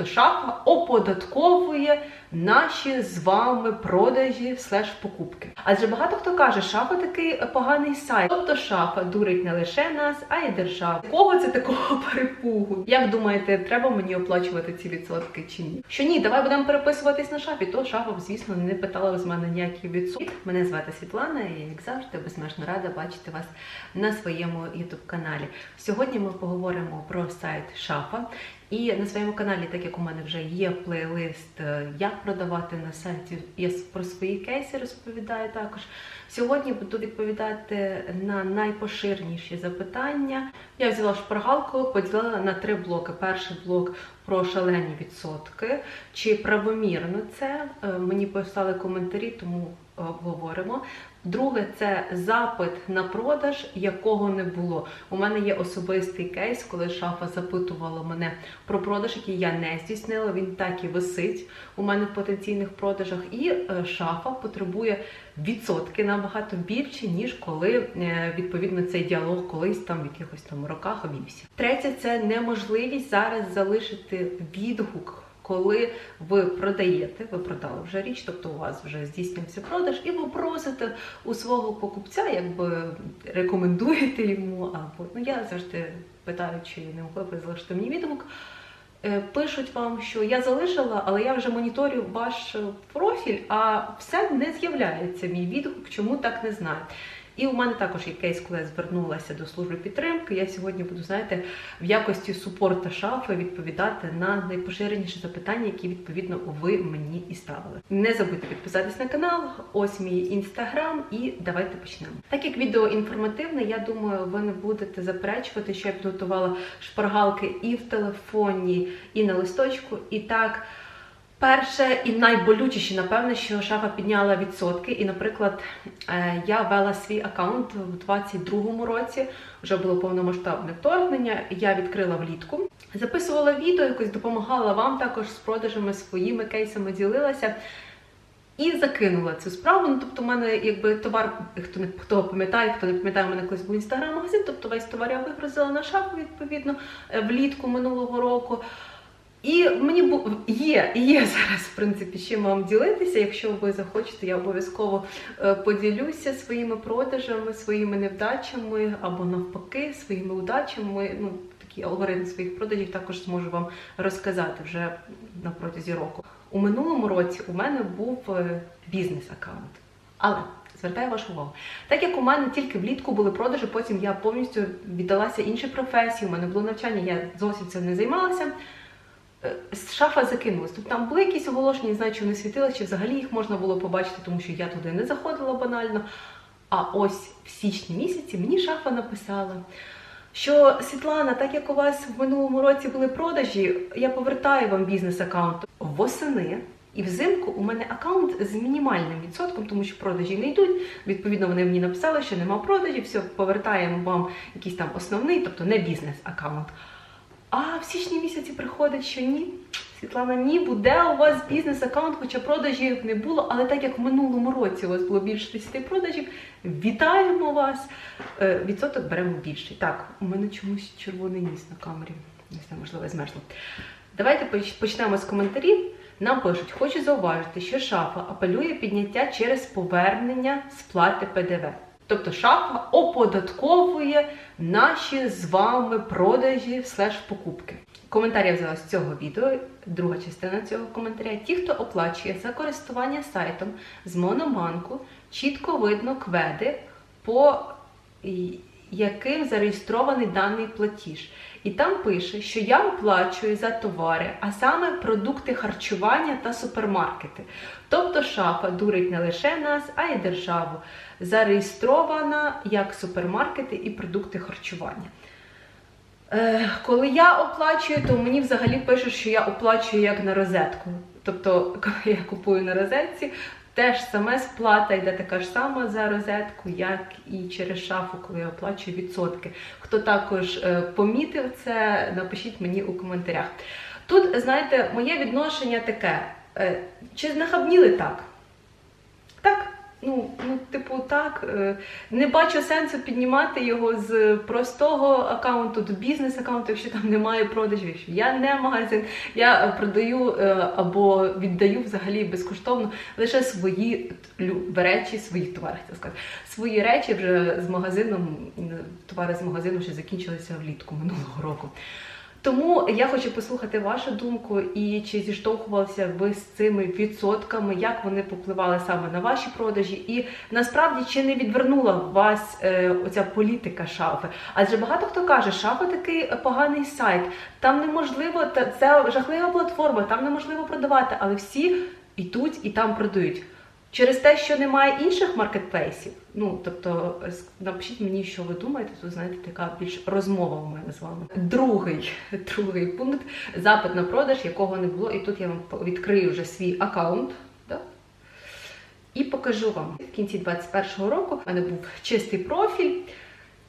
Тобто шафа оподатковує наші з вами продажі слеш покупки. Адже багато хто каже, шафа такий поганий сайт. Тобто шафа дурить не лише нас, а й державу. Кого це такого перепугу? Як думаєте, треба мені оплачувати ці відсотки чи ні? Що ні, давай будемо переписуватись на шафі. То шафа, звісно, не питала з мене ніякі відсотки. Мене звати Світлана, і як завжди, безмежно рада бачити вас на своєму youtube каналі. Сьогодні ми поговоримо про сайт Шафа. І на своєму каналі, так як у мене вже є плейлист, е, як продавати на сайті, я про свої кейси розповідаю також. Сьогодні буду відповідати на найпоширеніші запитання. Я взяла шпаргалку, поділила на три блоки. Перший блок про шалені відсотки. Чи правомірно це? Е, Мені писали коментарі, тому обговоримо. Друге, це запит на продаж, якого не було. У мене є особистий кейс, коли шафа запитувала мене про продаж, який я не здійснила. Він так і висить у мене в потенційних продажах. І е, шафа потребує відсотки набагато більше, ніж коли е, відповідно цей діалог колись там в якихось там роках обівся. Третє це неможливість зараз залишити відгук. Коли ви продаєте, ви продали вже річ, тобто у вас вже здійснився продаж, і ви просите у свого покупця, якби рекомендуєте йому, або ну я завжди питаю, чи не могли б залишити мені відгук. Е, Пишуть вам, що я залишила, але я вже моніторю ваш профіль, а все не з'являється мій відгук, чому так не знаю. І у мене також є кейс, коли я звернулася до служби підтримки. Я сьогодні буду, знаєте, в якості супорта шафи відповідати на найпоширеніші запитання, які відповідно ви мені і ставили. Не забудьте підписатись на канал, ось мій інстаграм, і давайте почнемо. Так як відео інформативне, я думаю, ви не будете заперечувати, що я підготувала шпаргалки і в телефоні, і на листочку. І так. Перше і найболючіше, напевне, що шафа підняла відсотки. І, наприклад, е, я вела свій аккаунт в 22-му році, вже було повномасштабне вторгнення. Я відкрила влітку, записувала відео, якось допомагала вам також з продажами своїми кейсами, ділилася. І закинула цю справу. Ну, тобто, у мене якби товар, хто не хто пам'ятає, хто не пам'ятає, у мене колись був інстаграм-магазин, тобто весь товар я вигрузила на шафу відповідно е, влітку минулого року. І мені є, є зараз, в принципі, чим вам ділитися. Якщо ви захочете, я обов'язково е, поділюся своїми продажами, своїми невдачами або навпаки, своїми удачами. Ну, такий алгоритм своїх продажів також зможу вам розказати вже на протязі року. У минулому році у мене був е, бізнес-аккаунт. Але звертаю вашу увагу. Так як у мене тільки влітку були продажі, потім я повністю віддалася іншій професії, у мене було навчання, я зовсім цим не займалася. Е, шафа закинулась. Тобто там були якісь оголошення, не знаю, чи вони світили, чи взагалі їх можна було побачити, тому що я туди не заходила банально. А ось в січні місяці мені шафа написала, що Світлана, так як у вас в минулому році були продажі, я повертаю вам бізнес-аккаунт восени. І взимку у мене аккаунт з мінімальним відсотком, тому що продажі не йдуть. Відповідно, вони мені написали, що нема продажів, все, повертаємо вам якийсь там основний, тобто не бізнес-аккаунт. А в січні місяці приходить, що ні. Світлана, ні, буде у вас бізнес-аккаунт, хоча продажів не було, але так як в минулому році у вас було більше 10 продажів, вітаємо вас! Е, відсоток беремо більший. Так, у мене чомусь червоний ніс на камері. Не знаю, можливо, я змерзла. Давайте почнемо з коментарів. Нам пишуть, хочу зауважити, що шафа апелює підняття через повернення сплати ПДВ. Тобто шафа оподатковує наші з вами продажі слеш покупки. Коментар я взяла з цього відео, друга частина цього коментаря. Ті, хто оплачує за користування сайтом з Мономанку, чітко видно кведи, по яким зареєстрований даний платіж. І там пише, що я оплачую за товари, а саме продукти харчування та супермаркети. Тобто шафа дурить не лише нас, а й державу. Зареєстрована як супермаркети і продукти харчування. Е, коли я оплачую, то мені взагалі пишуть, що я оплачую як на розетку. Тобто, коли я купую на розетці, теж саме сплата йде така ж сама за розетку, як і через шафу, коли я оплачую відсотки. Хто також е, помітив це, напишіть мені у коментарях. Тут, знаєте, моє відношення таке: е, чи знахабніли так? Так, Ну, ну, типу, так, е, не бачу сенсу піднімати його з простого аккаунту до бізнес-аккаунту, якщо там немає продажів. Я не магазин, я продаю е, або віддаю взагалі безкоштовно лише свої речі, свої товари, хотіла сказати. Свої речі вже з магазином, товари з магазину ще закінчилися влітку минулого року. Тому я хочу послухати вашу думку і чи зіштовхувалися ви з цими відсотками, як вони попливали саме на ваші продажі, і насправді чи не відвернула вас е, оця політика шафи? Адже багато хто каже, шафа такий поганий сайт, там неможливо, та це жахлива платформа, там неможливо продавати, але всі йдуть і там продають. Через те, що немає інших маркетплейсів, ну тобто напишіть мені, що ви думаєте, тут знаєте, така більш розмова у мене з вами. Другий, другий пункт запит на продаж, якого не було. І тут я вам відкрию вже свій аккаунт. І покажу вам. В кінці 21-го року в мене був чистий профіль.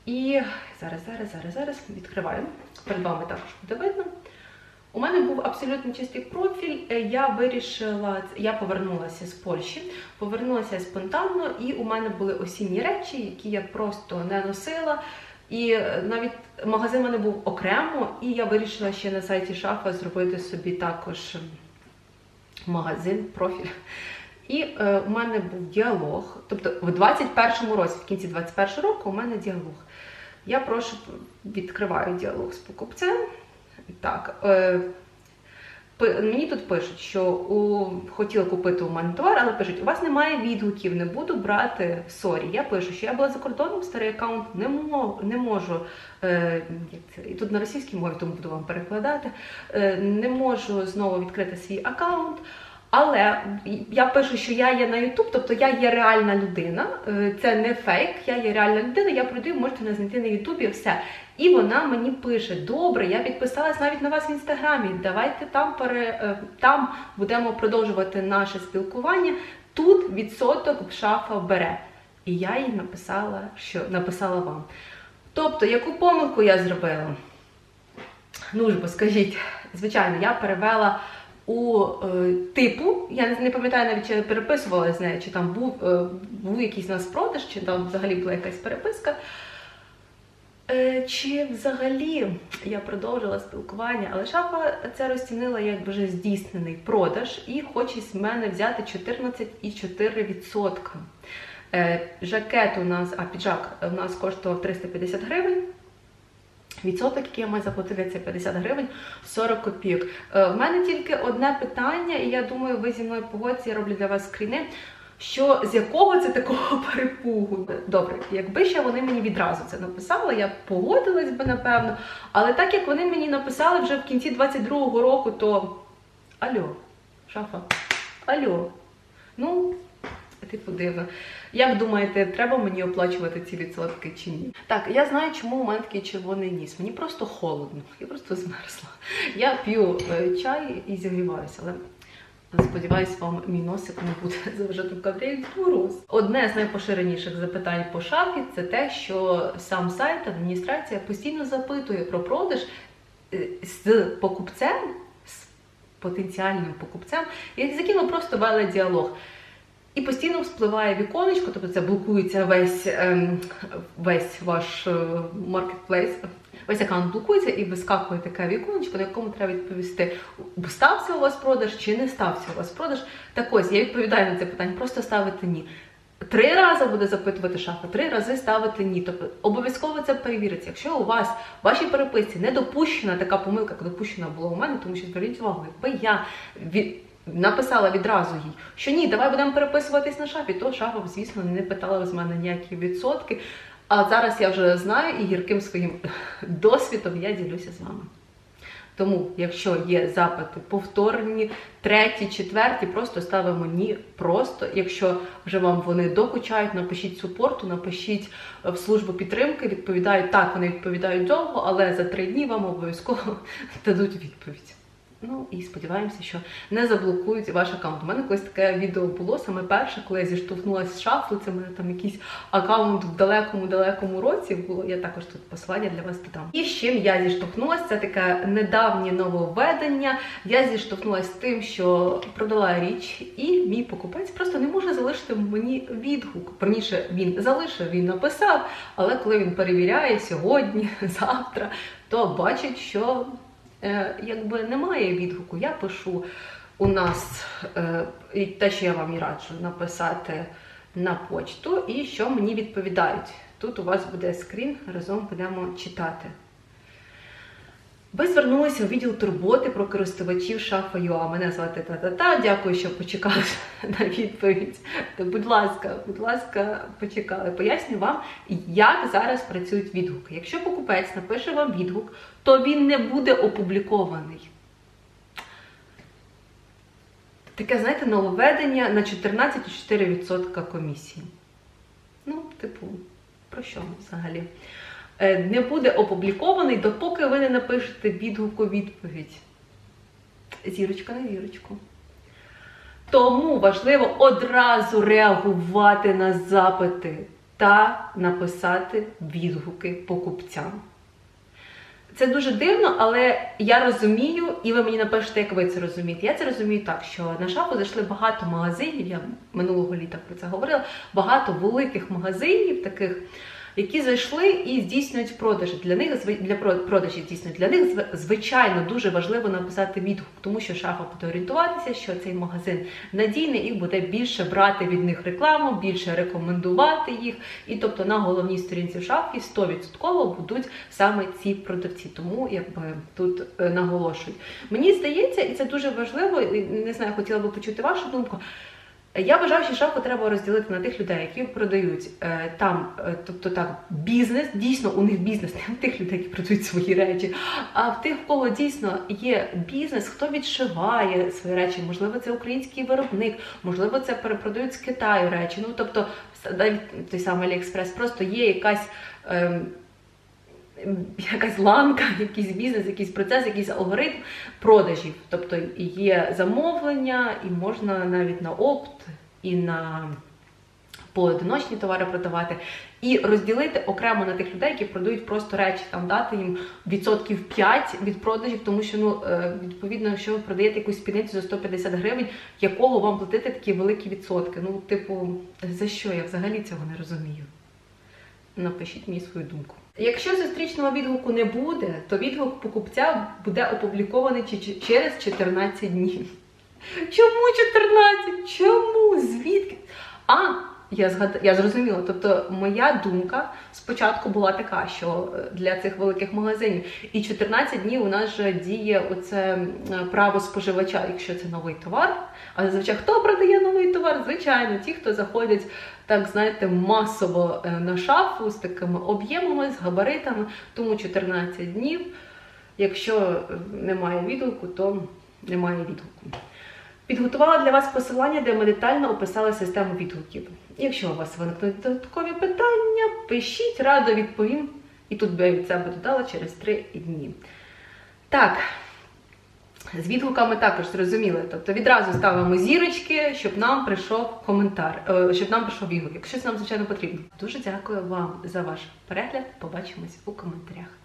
І зараз, зараз, зараз, зараз відкриваємо. Перед вами також буде видно. У мене був абсолютно чистий профіль. Е, Я вирішила, я повернулася з Польщі, повернулася спонтанно, і у мене були осінні речі, які я просто не носила. І е, навіть магазин у мене був окремо, і я вирішила ще на сайті шафа зробити собі також магазин, профіль. І е, у мене був діалог. Тобто в 21-му році, в кінці 21-го року, у мене діалог. Я прошу відкриваю діалог з покупцем. Так, е, мені тут пишуть, що хотіла купити у мене товар, але пишуть, у вас немає відгуків, не буду брати сорі. Я пишу, що я була за кордоном, старий аккаунт не, мо, не можу. Е, і тут на російській мові, тому буду вам перекладати. Е, не можу знову відкрити свій аккаунт. Але я пишу, що я є на YouTube, тобто я є реальна людина. Е, Це не фейк, я є реальна людина, я продаю, можете мене знайти на Ютубі, все. І вона мені пише: Добре, я підписалась навіть на вас в інстаграмі. Давайте там пере е, там будемо продовжувати наше спілкування. Тут відсоток шафа бере. І я їй написала, що написала вам. Тобто, яку помилку я зробила? Ну ж бо скажіть, звичайно, я перевела у е, типу, я не- пам'ятаю навіть, чи я переписувала з нею, чи там був, е, був якийсь нас продаж, чи там взагалі була якась переписка. Е, Чи взагалі я продовжила спілкування, але шафа це розцінила як вже здійснений продаж і хоче з мене взяти 14,4%. Е, Жакет у нас, а піджак у нас коштував 350 гривень. Відсоток, який я маю заплатити, це 50 гривень 40 копійок. Е, В мене тільки одне питання, і я думаю, ви зі мною погодці, я роблю для вас скріни. Що з якого це такого перепугу? Добре, якби ще вони мені відразу це написали, я погодилась би напевно. Але так як вони мені написали вже в кінці 22-го року, то альо, шафа, альо. Ну, типу дивно. Як думаєте, треба мені оплачувати ці відсотки чи ні? Так, я знаю, чому у мене такий червоний ніс. Мені просто холодно, я просто змерзла. Я п'ю е, чай і зігріваюся, але сподіваюсь, вам мій носик не буде заважати в кадрі мороз. Одне з найпоширеніших запитань по шафі це те, що сам сайт, адміністрація постійно запитує про продаж е, з покупцем, з потенціальним покупцем, і з яким просто вели діалог. І постійно вспливає віконечко, тобто це блокується весь, ем, весь ваш маркетплейс, весь аккаунт блокується і вискакує таке віконечко, на якому треба відповісти, стався у вас продаж чи не стався у вас продаж. Так ось, я відповідаю на це питання, просто ставити ні. Три рази буде запитувати шафа, три рази ставити ні. Тобто обов'язково це перевіриться. Якщо у вас в вашій переписці не допущена така помилка, як допущена була у мене, тому що зверніть увагу, якби я від... написала відразу їй, що ні, давай будемо переписуватись на шафі, то шафа, звісно, не питала з мене ніякі відсотки. А зараз я вже знаю і гірким своїм досвідом я ділюся з вами. Тому, якщо є запити повторні, треті, четверті, просто ставимо ні. Просто, якщо вже вам вони докучають, напишіть супорту, напишіть в службу підтримки, відповідають так, вони відповідають довго, але за три дні вам обов'язково дадуть відповідь. Ну і сподіваємося, що не заблокують ваш аккаунт. У мене колись таке відео було саме перше, коли я зіштовхнулася з. Це мене там якийсь аккаунт в далекому далекому році було. Я також тут посилання для вас додам. І з чим я зіштовхнулася, це таке недавнє нововведення. Я зіштовхнулася з тим, що продала річ, і мій покупець просто не може залишити мені відгук. Верніше він залишив, він написав, але коли він перевіряє сьогодні, завтра, то бачить, що якби немає відгуку. Я пишу у нас е, те, що я вам і раджу, написати на почту, і що мені відповідають. Тут у вас буде скрін, разом будемо читати. Ви звернулися у відділ турботи про користувачів шафа.ua. Мене звати Та-та-та. Дякую, що почекали на відповідь. Будь ласка, будь ласка, почекали. Поясню вам, як зараз працюють відгуки. Якщо покупець напише вам відгук, то він не буде опублікований. Таке, знаєте, нововведення на 14,4% комісії. Ну, типу, про що взагалі? Е, Не буде опублікований, допоки ви не напишете відгук у відповідь. Зірочка на зірочку. Тому важливо одразу реагувати на запити та написати відгуки покупцям. Це дуже дивно, але я розумію, і ви мені напишете, як ви це розумієте. Я це розумію так, що на шафу зайшли багато магазинів. Я минулого літа про це говорила. Багато великих магазинів, таких, які зайшли і здійснюють продажі. Для них для про- продажі здійснюють. Для них звичайно дуже важливо написати відгук, тому що шафа буде орієнтуватися, що цей магазин надійний і буде більше брати від них рекламу, більше рекомендувати їх. І тобто на головній сторінці шафі 100% будуть саме ці продавці. Тому якби тут е, наголошують. Мені здається, і це дуже важливо. Не знаю, хотіла би почути вашу думку. Я вважаю, що шафу треба розділити на тих людей, які продають е, там, е, тобто так, бізнес, дійсно у них бізнес, не в тих людей, які продають свої речі, а в тих, в кого дійсно є бізнес, хто відшиває свої речі, можливо, це український виробник, можливо, це перепродають з Китаю речі. Ну тобто, навіть той самий Аліекспрес, просто є якась. ем, Якась ланка, якийсь бізнес, якийсь процес, якийсь алгоритм продажів. Тобто є замовлення, і можна навіть на опт, і на поодиночні товари продавати, і розділити окремо на тих людей, які продають просто речі, там дати їм відсотків 5 від продажів, тому що ну е, відповідно, якщо ви продаєте якусь спідницю за 150 гривень, якого вам платити такі великі відсотки? Ну, типу, за що я взагалі цього не розумію? Напишіть мені свою думку. Якщо зустрічного відгуку не буде, то відгук покупця буде опублікований через 14 днів. Чому 14? Чому? Звідки? А, я згад... я зрозуміла. Тобто, моя думка спочатку була така, що е, для цих великих магазинів і 14 днів у нас же діє оце право споживача, якщо це новий товар. А зазвичай хто продає новий товар? Звичайно, ті, хто заходять так, знаєте, масово е, на шафу з такими об'ємами, з габаритами, тому 14 днів. Якщо е, немає відгуку, то немає відгуку. Підготувала для вас посилання, де ми детально описали систему відгуків. Якщо у вас виникнуть додаткові питання, пишіть, радо відповім. І тут би я це би додала через 3 дні. Так, з відгуками також зрозуміли. Тобто відразу ставимо зірочки, щоб нам прийшов коментар, е, щоб нам прийшов відгук, якщо це нам, звичайно, потрібно. Дуже дякую вам за ваш перегляд. Побачимось у коментарях.